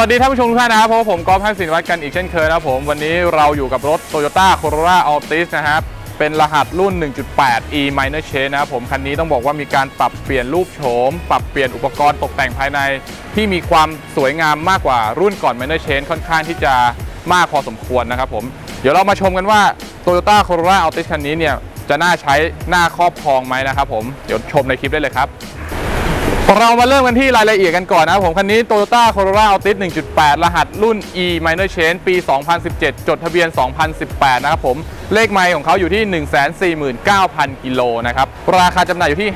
วัสดีท่านผู้ชมทุกท่านนะครับเพราะว่าผมกอล์ฟทักษิณวัฒน์กันอีกเช่นเคยนะครับผม วันนี้เราอยู่กับรถ Toyota Corolla Altis นะครับ เป็นรหัสรุ่น 1.8 e minor change นะครับผม คันนี้ต้องบอกว่ามีการปรับเปลี่ยนรูปโฉม ปรับเปลี่ยนอุปกรณ์ตกแต่งภายใน ที่มีความสวยงามมากกว่ารุ่นก่อน minor change ค่อนข้างที่จะมากพอสมควรนะครับผม เดี๋ยวเรามาชมกันว่า Toyota Corolla Altis คันนี้เนี่ยจะน่าใช้น่าครอบครองไหมนะครับผมเดี๋ยวชมในคลิปได้เลยครับ เรามาเริ่มกันที่รายละเอียดกันก่อนนะครับผมคันนี้ Toyota Corolla Altis 1.8 รหัสรุ่น E Minor Change ปี 2017 จดทะเบียน 2018 นะครับผม เลขไมล์ของเขาอยู่ที่ 149,000 กิโลนะครับ ราคาจำหน่ายอยู่ที่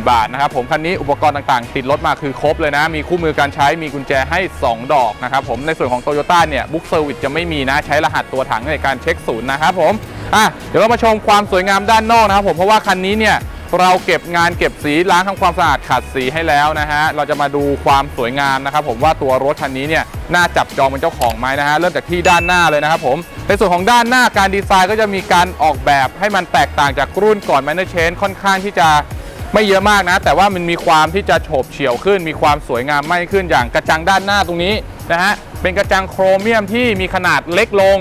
510,000 บาทนะครับผม คันนี้อุปกรณ์ต่างๆ ติดรถมาคือครบเลยนะ มีคู่มือการใช้ มีกุญแจให้ 2 ดอกนะครับผม ในส่วนของ Toyota เนี่ยบุ๊กเซอร์วิสจะไม่มีนะ ใช้รหัสตัวถังในการเช็คศูนย์นะครับผม อะ เดี๋ยวเรามาชมความสวยงามด้านนอกนะครับผม เพราะว่าคันนี้เนี่ย เราเก็บงานเก็บสีล้างทำความสะอาดขัดสีให้แล้วนะฮะเราจะมาดูความสวยงามนะครับ ผมว่าตัวรถคันนี้เนี่ยน่าจับจองเป็นเจ้าของไหมนะฮะเริ่มจากที่ด้านหน้าเลยนะครับผมในส่วนของด้านหน้าการดีไซน์ก็จะมีการออกแบบให้มันแตกต่างจากรุ่นก่อน Minor Change ค่อนข้างที่จะไม่เยอะมากนะ แต่ว่ามันมีความที่จะโฉบเฉี่ยวขึ้น มีความสวยงามมากขึ้นอย่างกระจังด้านหน้าตรงนี้นะฮะเป็นกระจังโครเมียมที่มีขนาดเล็กลง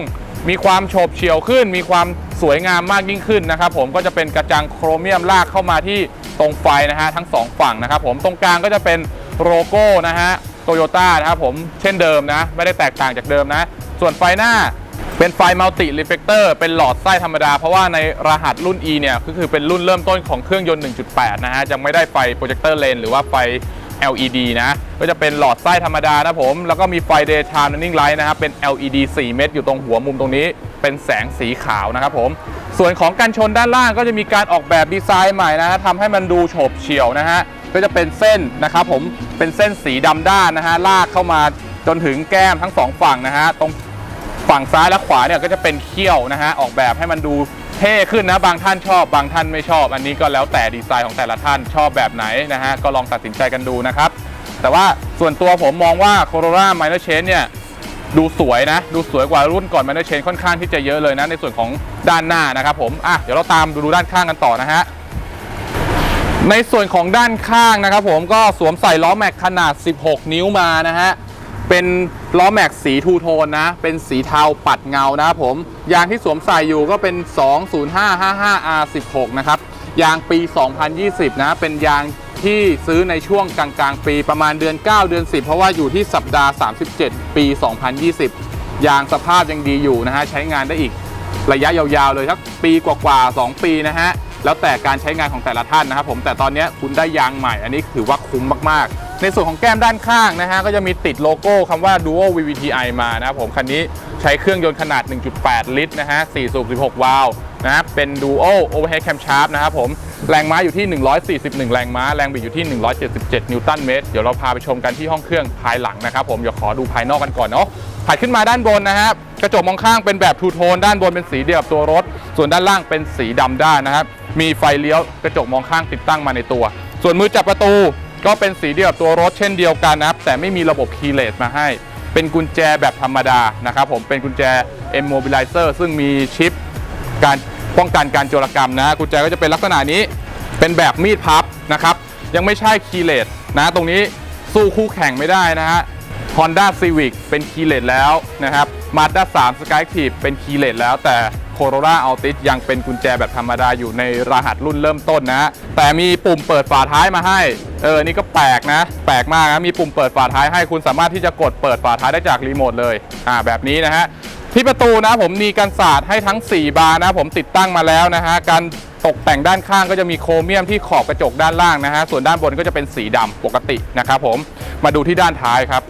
มีความโฉบเฉี่ยวขึ้น มีความสวยงามมากยิ่งขึ้นนะครับผมก็จะเป็นกระจังโครเมียมลากเข้ามาที่ตรงไฟนะฮะทั้งสองฝั่งนะครับผมตรงกลางก็จะเป็นโลโก้นะฮะโตโยต้านะครับผมเช่นเดิมนะ ไม่ได้แตกต่างจากเดิมนะ ส่วนไฟหน้าเป็นไฟมัลติรีเฟกเตอร์เป็นหลอดไส้ธรรมดา เพราะว่าในรหัสรุ่น E เนี่ยก็คือเป็นรุ่นเริ่มต้นของเครื่องยนต์ 1.8 นะฮะยังไม่ได้ไฟโปรเจคเตอร์เลนหรือว่าไฟ LED นะ ก็จะเป็นหลอดไส้ธรรมดานะผม แล้วก็มีไฟ daytime running light นะครับ เป็น LED 4 เม็ดอยู่ตรงหัวมุมตรงนี้ เป็นแสงสีขาวนะครับผม ส่วนของกันชนด้านล่างก็จะมีการออกแบบดีไซน์ใหม่นะทำให้มันดูโฉบเฉี่ยวนะฮะ ก็จะเป็นเส้นนะครับผม เป็นเส้นสีดำด้านนะฮะ ลากเข้ามาจนถึงแก้มทั้งสองฝั่งนะฮะ ตรงฝั่งซ้ายและขวาเนี่ยก็จะเป็นเขี้ยวนะฮะ ออกแบบให้มันดู เท่ขึ้นนะบางท่านชอบบางท่านไม่ชอบ อันนี้ก็แล้วแต่ดีไซน์ของแต่ละท่านชอบแบบไหนนะฮะก็ลองตัดสินใจกันดูนะครับ แต่ว่าส่วนตัวผมมองว่า Corolla Minor Change เนี่ยดูสวยนะ ดูสวยกว่ารุ่นก่อน Minor Change ค่อนข้างที่จะเยอะเลยนะ ในส่วนของด้านหน้านะครับผมอะเดี๋ยวเราตามดูด้านข้างกันต่อนะฮะในส่วนของด้านข้างนะครับผมก็สวมใส่ล้อแม็กขนาด 16 นิ้วมานะฮะ เป็นล้อแม็กสีทูโทนนะ เป็นสีเทาปัดเงานะครับผม ยางที่สวมใส่อยู่ก็เป็น 20555R16 นะครับ ยางปี 2020 นะ เป็นยางที่ซื้อในช่วงกลางๆ ปีประมาณเดือน 9 เดือน 10 เพราะว่าอยู่ที่สัปดาห์ 37 ปี 2020 ยางสภาพยังดีอยู่นะฮะ ใช้งานได้อีกระยะยาวๆ เลยสักปีกว่าๆ 2 ปีนะฮะ แล้วแต่การใช้งานของแต่ละท่านนะครับผม แต่ตอนนี้คุณได้ยางใหม่ อันนี้ถือว่าคุ้มมากๆ ในส่วนของแก้มด้านข้างนะฮะก็จะมีติดโลโก้คำว่า Duo VVTi มานะครับผมคันนี้ใช้เครื่องยนต์ขนาด 1.8 ลิตรนะฮะ4สูบ16 วาล์วนะครับ เป็น Duo Overhead Camshaft นะครับผม แรงม้าอยู่ที่ 141 แรงม้า แรงบิดอยู่ที่ 177 นิวตันเมตร เดี๋ยวเราพาไปชมกันที่ห้องเครื่องภายหลังนะครับผมเดี๋ยวขอดูภายนอกกันก่อนเนาะถัดขึ้นมาด้านบนนะครับกระจกมองข้างเป็นแบบทูโทนด้านบนเป็นสีเดียวกับตัวรถ ส่วนด้านล่างเป็นสีดำด้านนะครับมีไฟเลี้ยวกระจกมองข้างติดตั้งมาในตัว ส่วนมือจับประตู ก็เป็นสีเดียวกับตัวรถเช่นเดียวกันนะครับ แต่ไม่มีระบบคีย์เลสมาให้ เป็นกุญแจแบบธรรมดานะครับผมเป็นกุญแจ M Mobilizer ซึ่งมีชิปการป้องกันการโจรกรรมนะกุญแจก็จะเป็นลักษณะนี้เป็นแบบมีดพับนะครับยังไม่ใช่คีย์เลสนะตรงนี้สู้คู่แข่งไม่ได้นะฮะ Honda Civic เป็นคีย์เลสแล้วนะครับ Mazda 3 Skyactiv เป็นคีย์เลสแล้วแต่ Corolla Altis ยังเป็นกุญแจแบบธรรมดาอยู่ในรหัสรุ่นเริ่มต้นนะ แต่มีปุ่มเปิดฝาท้ายมาให้ เออ นี่ก็แปลกนะ แปลกมากนะ มีปุ่มเปิดฝาท้ายให้คุณสามารถที่จะกดเปิดฝาท้ายได้จากรีโมทเลย อ่า แบบนี้นะฮะ ที่ประตูนะผมมีกันศาสตร์ให้ทั้ง 4 บานนะ ผมติดตั้งมาแล้วนะฮะ การตกแต่งด้านข้างก็จะมีโครเมียมที่ขอบกระจกด้านล่างนะฮะ ส่วนด้านบนก็จะเป็นสีดำปกตินะครับผม มาดูที่ด้านท้ายครับ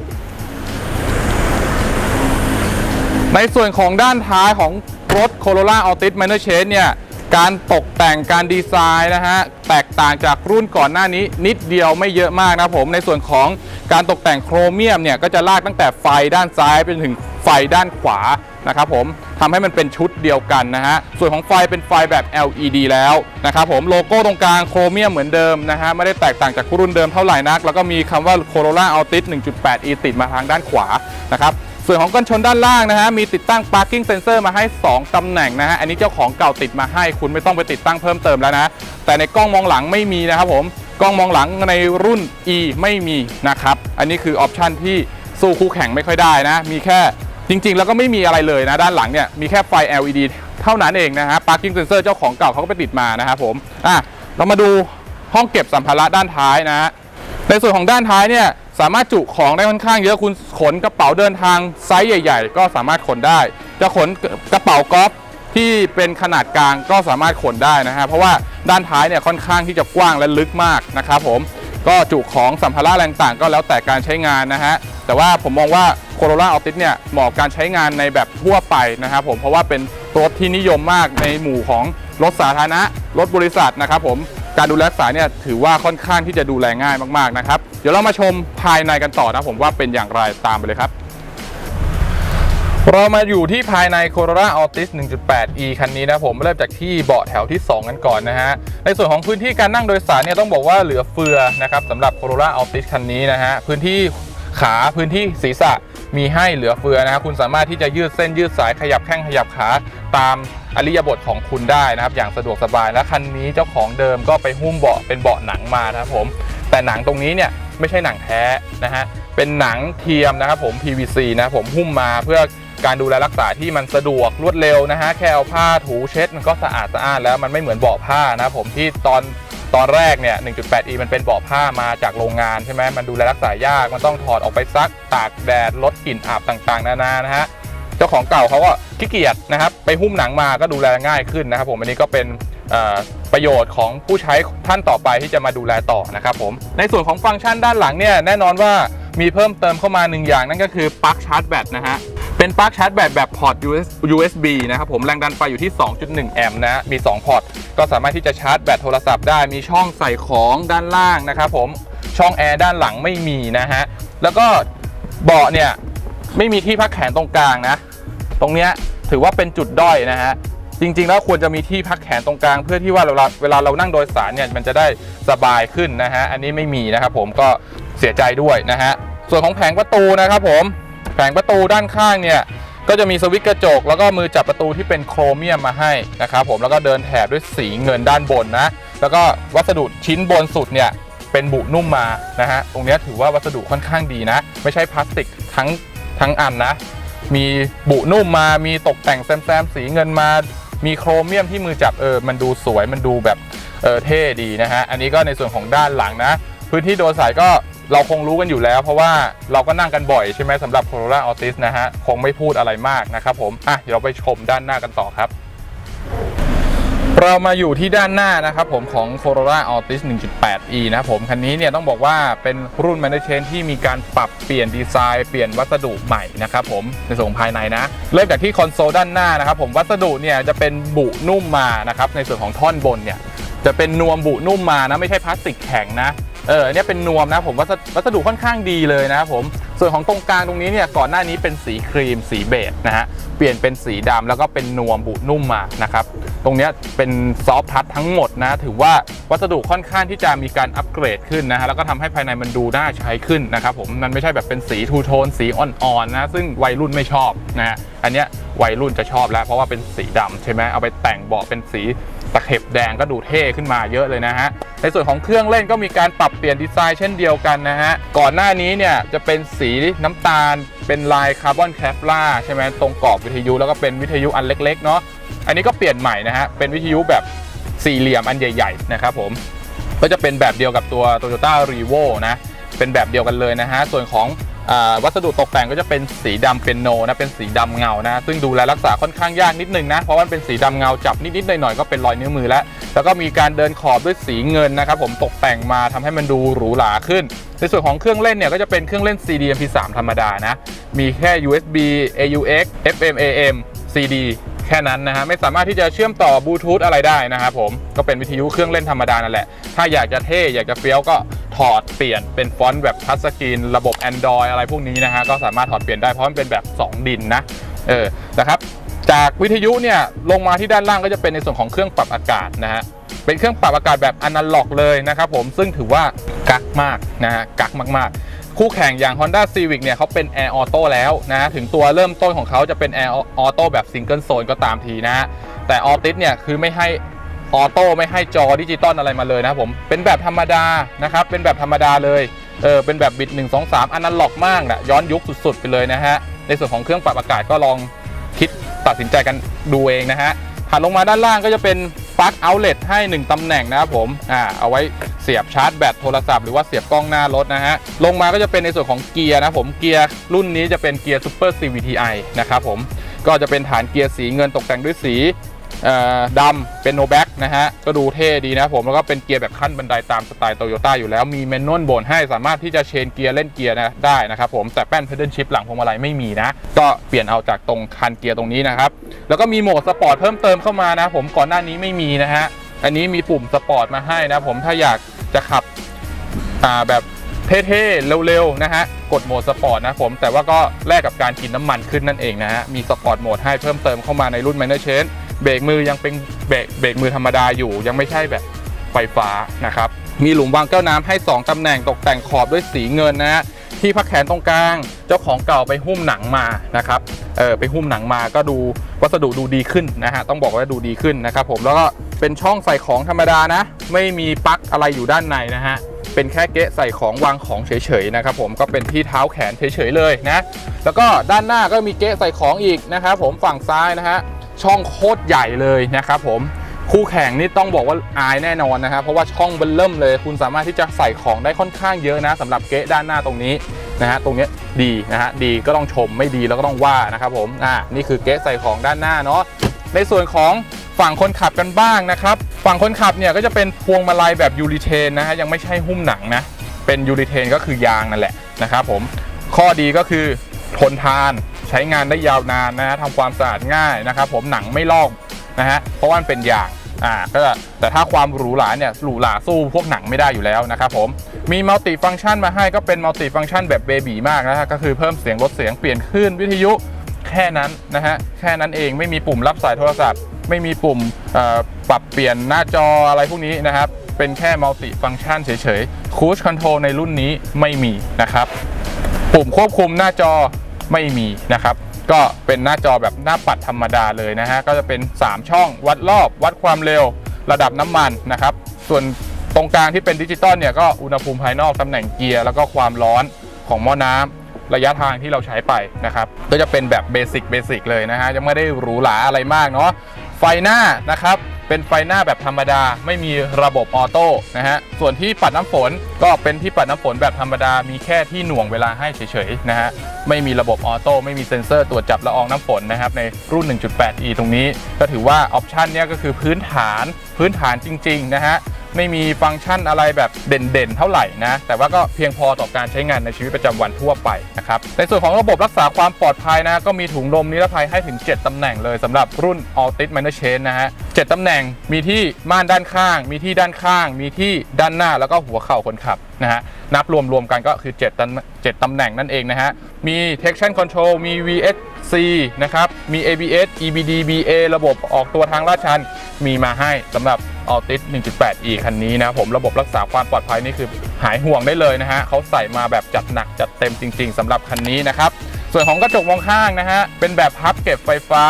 ในส่วนของด้านท้ายของ รถ Corolla Altis Minor Change เนี่ยการตกแต่งการดีไซน์นะฮะแตกต่างจากรุ่นก่อนหน้านี้นิดเดียวไม่เยอะมากนะผม ในส่วนของการตกแต่งโครเมียมเนี่ยก็จะลากตั้งแต่ไฟด้านซ้ายไปถึงไฟด้านขวานะครับผมทำให้มันเป็นชุดเดียวกันนะฮะส่วนของไฟเป็นไฟแบบ LED แล้วนะครับผมโลโก้ตรงกลางโครเมียมเหมือนเดิมนะฮะไม่ได้แตกต่างจากรุ่นเดิมเท่าไหร่นัก แล้วก็มีคำว่า Corolla Altis 1.8e ติดมาทางด้านขวานะครับ ส่วนของกันชนด้านล่างนะฮะมีติดตั้ง parking sensor มาให้ 2 ตำแหน่งนะฮะอันนี้เจ้าของเก่าติดมาให้คุณไม่ต้องไปติดตั้งเพิ่มเติมแล้วนะ แต่ในกล้องมองหลังไม่มีนะครับผมกล้องมองหลังในรุ่น E ไม่มีนะครับอันนี้คือออปชันที่สู้คู่แข่งไม่ค่อยได้นะ มีแค่จริง ๆ แล้วก็ไม่มีอะไรเลยนะด้านหลังเนี่ยมีแค่ไฟ LED เท่านั้นเองนะฮะ parking sensor เจ้าของเก่าเขาก็ไปติดมานะครับผมอะเรามาดูห้องเก็บสัมภาระด้านท้ายนะฮะในส่วนของด้านท้ายเนี่ย สามารถจุของได้ค่อนข้างเยอะคุณขนกระเป๋าเดินทางไซส์ใหญ่ ๆ ก็สามารถขนได้ จะขนกระเป๋ากอล์ฟที่เป็นขนาดกลางก็สามารถขนได้นะฮะเพราะว่าด้านท้ายเนี่ยค่อนข้างที่จะกว้างและลึกมากนะครับผมก็จุของสัมภาระแรงต่างก็แล้วแต่การใช้งานนะฮะแต่ว่าผมมองว่า Corolla Altis เนี่ยเหมาะกับการใช้งานในแบบทั่วไปนะครับผมเพราะว่าเป็นรถที่นิยมมากในหมู่ของรถสาธารณะรถบริษัทนะครับผม การดูแลรักษาเนี่ยถือว่าค่อนข้างที่จะดูแลง่ายมากๆนะครับ เดี๋ยวเรามาชมภายในกันต่อนะผมว่าเป็นอย่างไรตามไปเลยครับเรามาอยู่ที่ภายใน Corolla Altis 1.8e คันนี้นะผมเริ่มจากที่เบาะแถวที่ 2 กันก่อนนะฮะ ในส่วนของพื้นที่การนั่งโดยสารเนี่ยต้องบอกว่าเหลือเฟือนะครับสำหรับ Corolla Altis คันนี้นะฮะ พื้นที่ ขาพื้นที่ศีรษะมีให้เหลือเฟือนะฮะคุณสามารถที่จะยืดเส้นยืดสายขยับแข้งขยับขาตามอริยบทของคุณได้นะครับ อย่างสะดวกสบายและคันนี้เจ้าของเดิมก็ไปหุ้มเบาะเป็นเบาะหนังมานะครับผม แต่หนังตรงนี้เนี่ยไม่ใช่หนังแท้นะฮะเป็นหนังเทียมนะครับผม PVC นะผมหุ้มมาเพื่อการดูแลรักษาที่มันสะดวกรวดเร็วนะฮะแค่เอาผ้าถูเช็ดมันก็สะอาดสะอ้านแล้วมันไม่เหมือนเบาะผ้านะครับผมที่ตอน ตอนแรกเนี่ย 1.8e มันเป็นเบาะผ้ามาจากโรงงานใช่ไหมมันดูแลรักษายาก มันต้องถอดออกไปซัก ตากแดด ลดกลิ่นอับต่างๆ นานานะฮะ เจ้าของเก่าเขาก็ขี้เกียจนะครับ ไปหุ้มหนังมาก็ดูแลง่ายขึ้นนะครับผม อันนี้ก็เป็นประโยชน์ของผู้ใช้ท่านต่อไปที่จะมาดูแลต่อนะครับผม ในส่วนของฟังก์ชันด้านหลังเนี่ย แน่นอนว่ามีเพิ่มเติมเข้ามาหนึ่งอย่างนั่นก็คือปลั๊กชาร์จแบตนะฮะ เป็นปลั๊กชาร์จแบตแบบพอร์ต USB นะครับผมแรงดันไฟอยู่ที่ 2.1 แอมป์นะฮะมี 2 พอร์ต ก็สามารถที่จะชาร์จแบตโทรศัพท์ได้มีช่องใส่ของด้านล่างนะครับผมช่องแอร์ด้านหลังไม่มีนะฮะ แล้วก็เบาะเนี่ยไม่มีที่พักแขนตรงกลางนะ ตรงเนี้ยถือว่าเป็นจุดด้อยนะฮะ จริงๆ แล้วควรจะมีที่พักแขนตรงกลาง เพื่อที่ว่าเวลาเวลาเรานั่งโดยสารเนี่ยมันจะได้สบายขึ้นนะฮะ อันนี้ไม่มีนะครับผมก็เสียใจด้วยนะฮะ ส่วนของแผงประตูนะครับผม แผงประตูด้านข้างเนี่ยก็จะมีสวิตช์กระจก แล้วก็มือจับประตูที่เป็นโครเมียมมาให้นะครับผมแล้วก็เดินแถบด้วยสีเงินด้านบนนะ แล้วก็วัสดุชิ้นบนสุดเนี่ยเป็นบุนุ่มมานะฮะตรงนี้ถือว่าวัสดุค่อนข้างดีนะ ไม่ใช่พลาสติกทั้งทั้งอันนะ มีบุนุ่มมามีตกแต่งแซมๆสีเงินมา มีโครเมียมที่มือจับเออมันดูสวยมันดูแบบเออเท่ดีนะฮะอันนี้ก็ในส่วนของด้านหลังนะ พื้นที่โดยสายก็ เราคงรู้กันอยู่แล้ว เพราะว่าเราก็นั่งกันบ่อยใช่ไหมสำหรับ Corolla Altis นะฮะ คงไม่พูดอะไรมากนะครับผมอะเดี๋ยวเราไปชมด้านหน้ากันต่อครับ เรามาอยู่ที่ด้านหน้านะครับผมของ Corolla Altis 1.8e นะครับผมคันนี้เนี่ยต้องบอกว่าเป็นรุ่น m a n a g e n ที่มีการปรับเปลี่ยนดีไซน์เปลี่ยนวัสดุใหม่นะครับผมในส่วนภายในนะ เริ่มจากที่คอนโซลด้านหน้านะครับผมวัสดุเนี่ยจะเป็นบุนุ่มมานะครับในส่วนของท่อนบนเนี่ยจะเป็นนวมบุนุ่มมานะไม่ใช่พลาสติกแข็งนะ เออเนี่ยเป็นนวมนะผมวัสดุวัสดุค่อนข้างดีเลยนะครับผมส่วนของตรงกลางตรงนี้เนี่ยก่อนหน้านี้เป็นสีครีมสีเบจนะฮะเปลี่ยนเป็นสีดำแล้วก็เป็นนวมบุนุ่มมานะครับตรงนี้เป็นซอฟทัชทั้งหมดนะถือว่าวัสดุค่อนข้างที่จะมีการอัปเกรดขึ้นนะฮะแล้วก็ทำให้ภายในมันดูน่าใช้ขึ้นนะครับผมมันไม่ใช่แบบเป็นสีทูโทนสีอ่อนๆนะซึ่งวัยรุ่นไม่ชอบนะฮะอันเนี้ยวัยรุ่นจะชอบแล้ว เพราะว่าเป็นสีดำใช่ไหมเอาไปแต่งเบาะเป็นสี ตะเข็บแดงก็ดูเท่ขึ้นมาเยอะเลยนะฮะ ในส่วนของเครื่องเล่นก็มีการปรับเปลี่ยนดีไซน์เช่นเดียวกันนะฮะ ก่อนหน้านี้เนี่ยจะเป็นสีน้ำตาล เป็นลายคาร์บอนแคปลาใช่ไหมตรงกรอบวิทยุแล้วก็เป็นวิทยุอันเล็กๆเนาะ อันนี้ก็เปลี่ยนใหม่นะฮะ เป็นวิทยุแบบสี่เหลี่ยมอันใหญ่ๆนะครับผม ก็จะเป็นแบบเดียวกับตัว Toyota r e v o นะ เป็นแบบเดียวกันเลยนะฮะ ส่วนของ วัสดุตกแต่งก็จะเป็นสีดำเป็นโนนะเป็นสีดำเงานะ ซึ่งดูแลรักษาค่อนข้างยากนิดนึงนะ เพราะว่ามันเป็นสีดำเงาจับนิดๆหน่อยๆก็เป็นรอยนิ้วมือแล้ว แล้วก็มีการเดินขอบด้วยสีเงินนะครับผมตกแต่งมาทำให้มันดูหรูหราขึ้น ในส่วนของเครื่องเล่นเนี่ยก็จะเป็นเครื่องเล่น CD MP3 ธรรมดานะ มีแค่ USB AUX FM AM CD แค่นั้นนะฮะไม่สามารถที่จะเชื่อมต่อบลูทูธอะไรได้นะครับผมก็เป็นวิทยุเครื่องเล่นธรรมดานั่นแหละ ถ้าอยากจะเท่อยากจะเฟี้ยวก็ถอดเปลี่ยนเป็นฟอนต์แบบทัชสกรีนระบบ Android อะไรพวกนี้นะฮะก็สามารถถอดเปลี่ยนได้เพราะมันเป็นแบบ 2 ดินนะเออนะครับจากวิทยุเนี่ยลงมาที่ด้านล่างก็จะเป็นในส่วนของเครื่องปรับอากาศนะฮะเป็นเครื่องปรับอากาศแบบอนาล็อกเลยนะครับผมซึ่งถือว่ากักมากนะฮะกักมากๆ คู่แข่งอย่าง Honda Civic เนี่ยเขาเป็น Air Auto แล้วนะถึงตัวเริ่มต้นของเขาจะเป็น Air Auto แบบ Single Zone ก็ตามทีนะแต่ Altis เนี่ยคือไม่ให้ออโต้ไม่ให้จอดิจิตอลอะไรมาเลยนะครับผมเป็นแบบธรรมดานะครับเป็นแบบธรรมดาเลยเออเป็นแบบบิด 1 2 3อนาล็อกมากนะย้อนยุคสุดๆ ไปเลยนะฮะ ในส่วนของเครื่องปรับอากาศก็ลองคิดตัดสินใจกันดูเองนะฮะถัดลงมาด้านล่างก็จะเป็น ปลั๊กเอาเลตให้ 1 ตำแหน่งนะครับผมอ่าเอาไว้เสียบชาร์จแบตโทรศัพท์หรือว่าเสียบกล้องหน้ารถนะฮะ ลงมาก็จะเป็นในส่วนของเกียร์นะผมเกียร์รุ่นนี้จะเป็นเกียร์ซูเปอร์ CVTi นะครับผมก็จะเป็นฐานเกียร์สีเงินตกแต่งด้วยสี ดำเป็นโนแบ็กนะฮะ ก็ดูเท่ดีนะผม แล้วก็เป็นเกียร์แบบขั้นบันไดตามสไตล์โตโยต้าอยู่แล้ว มีแมนนวลบนให้สามารถที่จะเชนเกียร์เล่นเกียร์นะได้นะครับผม แต่แป้นเพดเดิลชิพหลังพวงมาลัยไม่มีนะ ก็เปลี่ยนเอาจากตรงคันเกียร์ตรงนี้นะครับ แล้วก็มีโหมดสปอร์ตเพิ่มเติมเข้ามานะผมก่อนหน้านี้ไม่มีนะฮะ อันนี้มีปุ่มสปอร์ตมาให้นะผมถ้าอยากจะขับแบบเท่ๆเร็วๆนะฮะกดโหมดสปอร์ตนะผมแต่ว่าก็แลกกับการกินน้ำมันขึ้นนั่นเองนะฮะมีสปอร์ตโหมดให้เพิ่มเติมเข้ามาในรุ่น Minor Change เบรกมือยังเป็นเบรกเบรกมือธรรมดาอยู่ ยังไม่ใช่แบบไฟฟ้านะครับ มีหลุมวางแก้วน้ำให้ 2ตำแหน่งตกแต่งขอบด้วยสีเงินนะฮะที่พักแขนตรงกลาง เจ้าของเก่าไปหุ้มหนังมานะครับเออไปหุ้มหนังมาก็ดูวัสดุดูดีขึ้นนะฮะต้องบอกว่าดูดีขึ้นนะครับผมแล้วก็เป็นช่องใส่ของธรรมดานะ ไม่มีปลั๊กอะไรอยู่ด้านในนะฮะเป็นแค่เกะใส่ของวางของเฉยๆนะครับผมก็เป็นที่เท้าแขนเฉยๆเลยนะ แล้วก็ด้านหน้าก็มีเกะใส่ของอีกนะครับผมฝั่งซ้ายนะฮะ ช่องโคตรใหญ่เลยนะครับผมคู่แข่งนี่ต้องบอกว่าอายแน่นอนนะครับ เพราะว่าช่องเบิ่มเริ่มเลย คุณสามารถที่จะใส่ของได้ค่อนข้างเยอะนะสำหรับเกะด้านหน้าตรงนี้นะฮะตรงนี้ดีนะฮะดีก็ต้องชมไม่ดีแล้วก็ต้องว่านะครับผมอ่านี่คือเกะใส่ของด้านหน้าเนาะในส่วนของฝั่งคนขับกันบ้างนะครับ ฝั่งคนขับเนี่ยก็จะเป็นพวงมาลัยแบบยูริเทนนะฮะยังไม่ใช่หุ้มหนังนะเป็นยูริเทนก็คือยางนั่นแหละนะครับผมข้อดีก็คือทนทาน ช้งานได้ยาวนานนะฮะทำความสะอาดง่ายนะครับ ผมหนังไม่ลอกนะฮะเพราะว่ามันเป็นยางอ่าก็แต่ถ้าความหรูหราเนี่ยหรูหราสู้พวกหนังไม่ได้อยู่แล้วนะครับผมมีมัลติฟัง c t ชันมาให้ก็เป็นมัลติฟัง c t ชันแบบเบบีมากนะฮะก็คือเพิ่มเสียงลดเสียงเปลี่ยนคลื่นวิทยุแค่นั้นนะฮะแค่นั้นเองไม่มีปุ่มรับสายโทรศัพท์ ไม่มีปุ่มอ่อปรับเปลี่ยนหน้าจออะไรพวกนี้นะครับ เป็นแค่มัลติฟัง c t ชันเฉยๆคูชคอนโทรลในรุ่นนี้ไม่มีนะครับ ปุ่มควบคุมหน้าจอ ไม่มีนะครับ ก็เป็นหน้าจอแบบหน้าปัดธรรมดาเลยนะฮะก็จะเป็น 3 ช่องวัดรอบ วัดความเร็ว ระดับน้ำมันนะครับ ส่วนตรงกลางที่เป็นดิจิตอลเนี่ยก็อุณหภูมิภายนอกตำแหน่งเกียร์แล้วก็ความร้อนของหม้อน้ำระยะทางที่เราใช้ไปนะครับก็จะเป็นแบบเบสิกเบสิกเลยนะฮะยังไม่ได้หรูหราอะไรมากเนาะไฟหน้านะครับ เป็นไฟหน้าแบบธรรมดา ไม่มีระบบออโต้นะฮะ ส่วนที่ปัดน้ำฝนก็เป็นที่ปัดน้ำฝนแบบธรรมดา มีแค่ที่หน่วงเวลาให้เฉยๆนะฮะ ไม่มีระบบออโต้ ไม่มีเซ็นเซอร์ตรวจจับละอองน้ำฝนนะครับในรุ่น 1.8e ตรงนี้ ก็ถือว่าออปชันเนี้ยก็คือพื้นฐานพื้นฐานจริงๆนะฮะ ไม่มีฟังก์ชันอะไรแบบเด่นๆ เท่าไหร่นะ แต่ว่าก็เพียงพอต่อการใช้งานในชีวิตประจำวันทั่วไปนะครับ ในส่วนของระบบรักษาความปลอดภัยนะ ก็มีถุงลมนิรภัยให้ถึง 7ตำแหน่งเลยสำหรับรุ่น Altis m i n o r c h a n นะฮะ7ตำแหน่งมีที่ม่านด้านข้าง มีที่ด้านข้าง มีที่ด้านหน้าแล้วก็หัวเข่าคนขับนะฮะนับรวมๆกันก็คือ 7ตำ7ตำแหน่งนั่นเองนะฮะ มี traction control มี VSC นะครับ มี ABS EBD BA ระบบออกตัวทางลาดชันมีมาให้สำหรับ Altis 1.8e คันนี้นะผมระบบรักษาความปลอดภัยนี่คือหายห่วงได้เลยนะฮะเขาใส่มาแบบจัดหนักจัดเต็มจริง ๆสำหรับคันนี้นะครับส่วนของกระจกมองข้างนะฮะเป็นแบบพับเก็บไฟฟ้า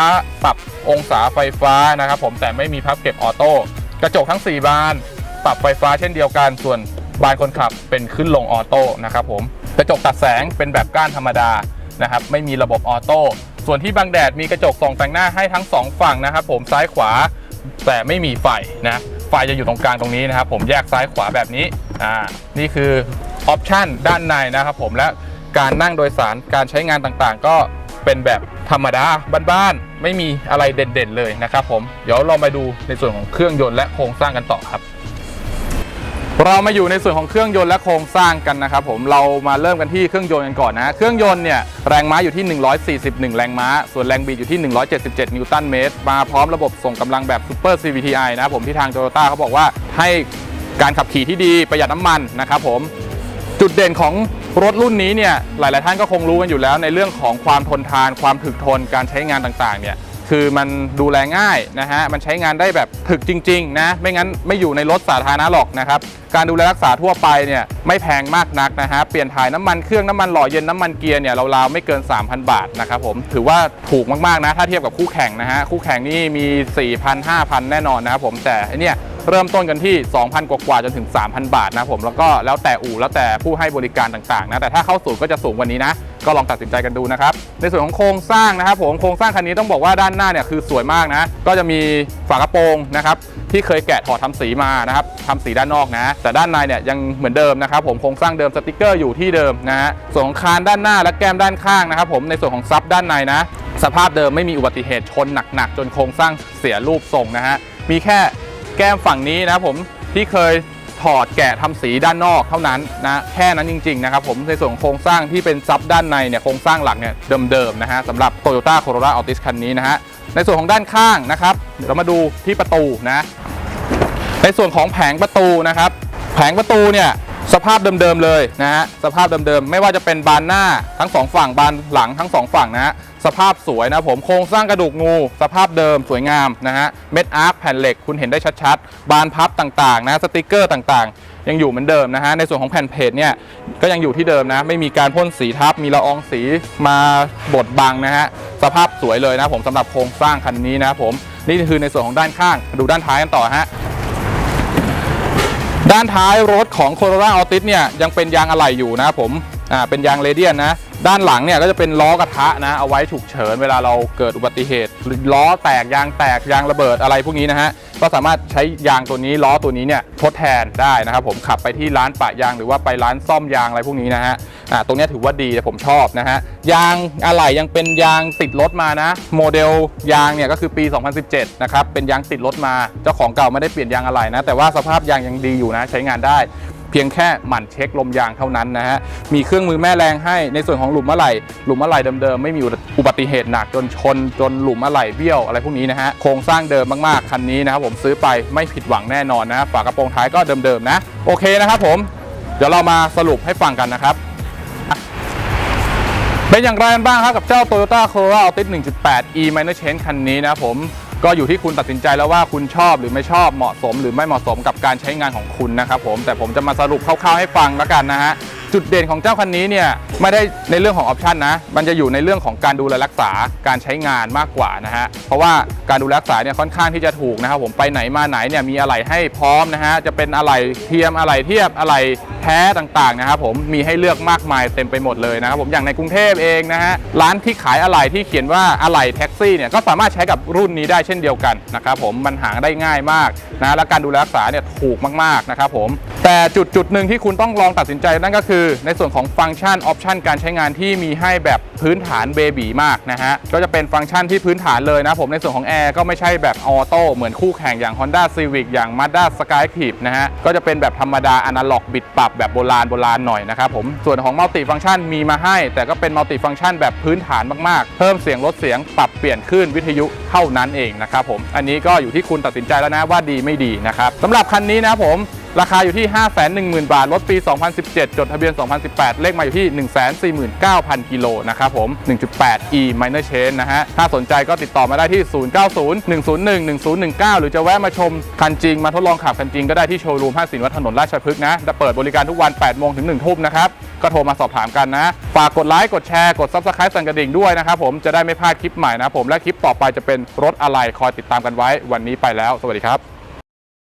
ปรับองศาไฟฟ้านะครับผมแต่ไม่มีพับเก็บออโต้กระจกทั้ง 4 บาน ปรับไฟฟ้าเช่นเดียวกัน ส่วนบานคนขับเป็นขึ้นลงออโต้นะครับผมกระจกตัดแสงเป็นแบบก้านธรรมดานะครับไม่มีระบบออโต้ส่วนที่บังแดดมีกระจกส่องแต่งหน้าให้ทั้งสองฝั่งนะครับผมซ้ายขวา แต่ไม่มีไฟนะไฟจะอยู่ตรงกลางตรงนี้นะครับ ผมแยกซ้ายขวาแบบนี้อ่านี่คือออปชันด้านในนะครับผมและการนั่งโดยสารการใช้งานต่างๆ ก็เป็นแบบธรรมดาบ้านๆไม่มีอะไรเด่นๆเลยนะครับผมเดี๋ยวเรามาดูในส่วนของเครื่องยนต์และโครงสร้างกันต่อครับ เรามาอยู่ในส่วนของเครื่องยนต์และโครงสร้างกันนะครับผมเรามาเริ่มกันที่เครื่องยนต์กันก่อนนะเครื่องยนต์เนี่ยแรงม้าอยู่ที่ 141 แรงม้า ส่วนแรงบิดอยู่ที่ 177 นิวตันเมตร มาพร้อมระบบส่งกำลังแบบ Super CVTi นะครับผมที่ทาง Toyota เขาบอกว่าให้การขับขี่ที่ดีประหยัดน้ำมันนะครับผมจุดเด่นของรถรุ่นนี้เนี่ยหลาย ๆ ท่านก็คงรู้กันอยู่แล้วในเรื่องของความทนทาน ความถึกทนการใช้งานต่าง ๆ เนี่ย คือมันดูแลง่ายนะฮะมันใช้งานได้แบบถึกจริงๆนะไม่งั้นไม่อยู่ในรถสาธารณะหรอกนะครับการดูแลรักษาทั่วไปเนี่ยไม่แพงมากนักนะฮะเปลี่ยนถ่ายน้ำมันเครื่องน้ำมันหล่อเย็นน้ำมันเกียร์เนี่ยราวๆไม่เกิน 3,000 บาทนะครับผมถือว่าถูกมากๆนะถ้าเทียบกับคู่แข่งนะฮะคู่แข่งนี่มี 4,000 5,000 แน่นอนนะครับผมแต่อันเนี่ยเริ่มต้นกันที่ 2,000 กว่าๆจนถึง 3,000 บาทนะผมแล้วก็แล้วแต่อู่แล้วแต่ผู้ให้บริการต่างๆนะแต่ถ้าเข้าศูนย์ก็จะสูงกว่านี้นะ ก็ลองตัดสินใจกันดูนะครับ ในส่วนของโครงสร้างนะครับผมโครงสร้างคันนี้ต้องบอกว่าด้านหน้าเนี่ยคือสวยมากนะ ก็จะมีฝากระโปรงนะครับที่เคยแกะถอดทำสีมานะครับทำสีด้านนอกนะ แต่ด้านในเนี่ยยังเหมือนเดิมนะครับผมโครงสร้างเดิมสติกเกอร์อยู่ที่เดิมนะฮะส่วนของคานด้านหน้าและแก้มด้านข้างนะครับผมในส่วนของซับด้านในนะสภาพเดิมไม่มีอุบัติเหตุชนหนักๆ จนโครงสร้างเสียรูปทรงนะฮะมีแค่แก้มฝั่งนี้นะครับผมที่เคย ถอดแกะทำสีด้านนอกเท่านั้นนะแค่นั้นจริงๆนะครับผมในส่วนโครงสร้างที่เป็นซับด้านในเนี่ยโครงสร้างหลักเนี่ยเดิมๆนะฮะสำหรับ Toyota Corolla Altis คันนี้นะฮะในส่วนของด้านข้างนะครับเดี๋ยวเรามาดูที่ประตูนะในส่วนของแผงประตูนะครับแผงประตูเนี่ย สภาพเดิมๆเลยนะฮะสภาพเดิมๆไม่ว่าจะเป็นบานหน้าทั้งสองฝั่งบานหลังทั้งสองฝั่งนะฮะสภาพสวยนะผมโครงสร้างกระดูกงู สภาพเดิมสวยงามนะฮะเม็ดอาร์คแผ่นเหล็กคุณเห็นได้ชัดๆ บานพับต่างๆนะสติกเกอร์ต่างๆ ยังอยู่เหมือนเดิมนะฮะในส่วนของแผ่นเพจเนี่ยก็ยังอยู่ที่เดิมนะ ไม่มีการพ่นสีทับมีละอองสีมาบดบังนะฮะสภาพสวยเลยนะผมสำหรับโครงสร้างคันนี้นะผมนี่คือในส่วนของด้านข้างดูด้านท้ายกันต่อฮะ ด้านท้ายรถของ Corolla Altis เนี่ยยังเป็นยางอะไหล่อยู่นะผมอ่าเป็นยางเรเดียนนะ ด้านหลังเนี่ยก็จะเป็นล้อกระทะนะ เอาไว้ฉุกเฉินเวลาเราเกิดอุบัติเหตุหรือล้อแตกยางแตกยางระเบิดอะไรพวกนี้นะฮะก็สามารถใช้ยางตัวนี้ล้อตัวนี้เนี่ยทดแทนได้นะครับผมขับไปที่ร้านปะยางหรือว่าไปร้านซ่อมยางอะไรพวกนี้นะฮะ อ่าตรงนี้ถือว่าดีแต่ผมชอบนะฮะยางอะไหล่ยังเป็นยางติดรถมานะ โมเดลยางเนี่ยก็คือปี 2017 นะครับเป็นยางติดรถมาเจ้าของเก่าไม่ได้เปลี่ยนยางอะไหล่นะแต่ว่าสภาพยางยังดีอยู่นะใช้งานได้เพียงแค่หมั่นเช็คลมยางเท่านั้นนะฮะ มีเครื่องมือแม่แรงให้ในส่วนของหลุมอะไหล่หลุมอะไหล่เดิมๆ ไม่มีอุบัติเหตุหนักจนชน จนหลุมอะไหล่เบี้ยวอะไรพวกนี้นะฮะ โครงสร้างเดิมมากๆ คันนี้นะครับผมซื้อไปไม่ผิดหวังแน่นอนนะฝากระโปรงท้ายก็เดิมๆนะ โอเคนะครับผม เดี๋ยวเรามาสรุปให้ฟังกันนะครับ เป็นอย่างไรกันบ้างครับกับเจ้า Toyota Corolla Altis 1.8 e minor change คันนี้นะผมก็อยู่ที่คุณตัดสินใจแล้วว่าคุณชอบหรือไม่ชอบเหมาะสม หรือไม่เหมาะสมกับการใช้งานของคุณนะครับผมแต่ผมจะมาสรุปคร่าวๆให้ฟังแล้วกันนะฮะจุดเด่นของเจ้าคันนี้เนี่ยไม่ได้ในเรื่องของออปชันนะ มันจะอยู่ในเรื่องของการดูแลรักษาการใช้งานมากกว่านะฮะ เพราะว่าการดูแลรักษาเนี่ยค่อนข้างที่จะถูกนะครับผมไปไหนมาไหนเนี่ยมีอะไรให้พร้อมนะฮะ จะเป็นอะไรเทียมอะไรเทียบอะไรแท้ต่างๆนะครับผมมีให้เลือกมากมายเต็มไปหมดเลยนะครับผมอย่างในกรุงเทพเองนะฮะร้านที่ขายอะไหล่ที่เขียนว่าอะไหล่แท็กซี่เนี่ยก็สามารถใช้กับรุ่นนี้ได้เช่นเดียวกันนะครับผมมันหาได้ง่ายมากนะและการดูแลรักษาเนี่ยถูกมากๆนะครับผม แต่จุดจุดหนึ่งที่คุณต้องลองตัดสินใจนั่นก็คือ ในส่วนของฟังก์ชันออปชันการใช้งานที่มีให้แบบพื้นฐานเบบีมากนะฮะก็จะเป็นฟังก์ชันที่พื้นฐานเลยนะผมในส่วนของแอร์ก็ไม่ใช่แบบออโต้เหมือนคู่แข่งอย่าง Honda Civic อย่าง Mazda Skyactiv นะฮะก็จะเป็นแบบธรรมดาอนาล็อกบิดปรับแบบโบราณโบราณหน่อยนะครับผมส่วนของมัลติฟังก์ชันมีมาให้ แต่ก็เป็นมัลติฟังก์ชันแบบพื้นฐานมากๆ เพิ่มเสียงลดเสียงปรับเปลี่ยนคลื่นวิทยุเท่านั้นเองนะครับผมอันนี้ก็อยู่ที่คุณตัดสินใจแล้วนะว่าดีไม่ดีนะครับสำหรับคันนี้นะผม ราคาอยู่ที่ 510,000 บาท รถปี 2017 จดทะเบียน 2018 เลขมาอยู่ที่ 149,000 กิโลนะครับผม 1.8 e minor change นะฮะ ถ้าสนใจก็ติดต่อมาได้ที่ 0901011019 หรือจะแวะมาชมคันจริง มาทดลองขับคันจริงก็ได้ที่โชว์รูมห้าสินวัดถนนราชพฤกษ์นะจะเปิดบริการทุกวัน 8 โมงถึง 1 ทุ่มนะครับ ก็โทรมาสอบถามกันนะ ฝากกดไลค์ กดแชร์ กด Subscribe สั่นกระดิ่งด้วยนะครับผม จะได้ไม่พลาดคลิปใหม่นะผม และคลิปต่อไปจะเป็นรถอะไร คอยติดตามกันไว้ วันนี้ไปแล้ว สวัสดีครับ